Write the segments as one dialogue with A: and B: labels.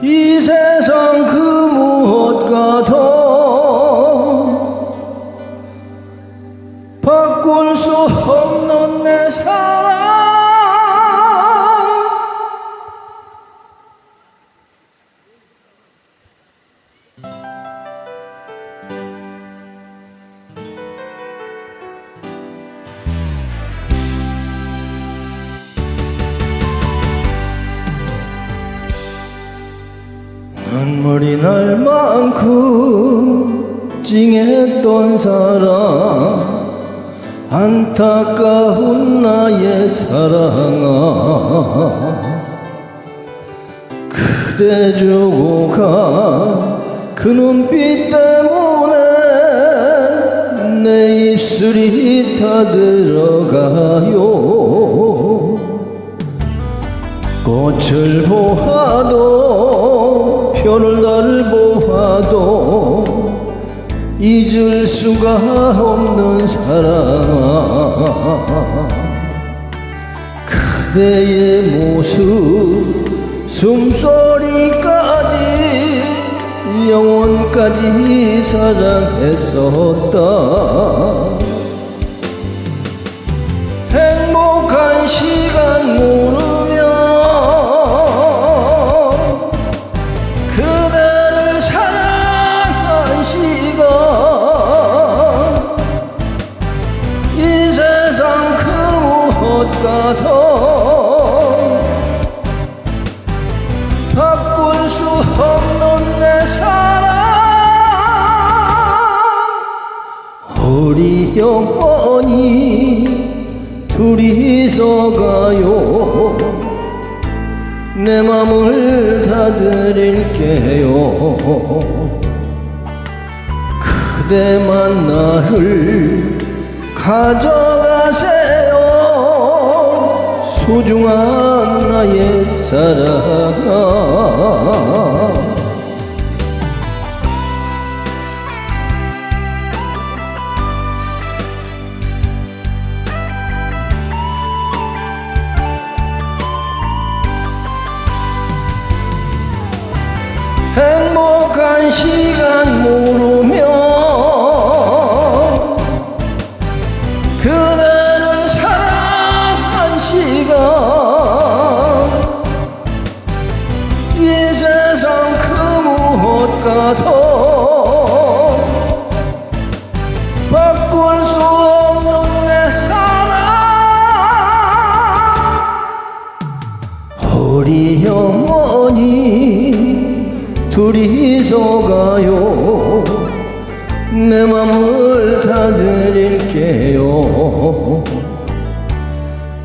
A: 이 세상 그 무엇과도 바꿀 수 없는 내 사랑 눈물이 날 만큼 찡했던 사랑 안타까운 나의 사랑아 그대 주고 간그 눈빛 때문에 내 입술이 타들어가요. 꽃을 보아도 별을 달 보아도 잊을 수가 없는 사랑 그대의 모습 숨소리까지 영원까지 사랑했었다 영원히 둘이서 가요. 내 맘을 다 드릴게요. 그대만 나를 가져가세요. 소중한 나의 사랑. 행 한 시간 모르며 그대를 사랑한 시간 이 세상 그 무엇과도 둘이서 가요. 내 맘을 다 드릴게요.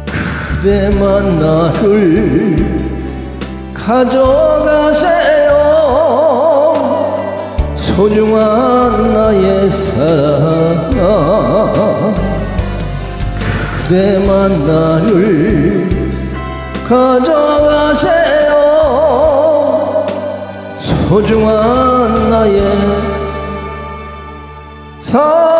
A: 그대만 나를 가져가세요. 소중한 나의 사랑. 그대만 나를 가져가세요 소중한 나의 삶.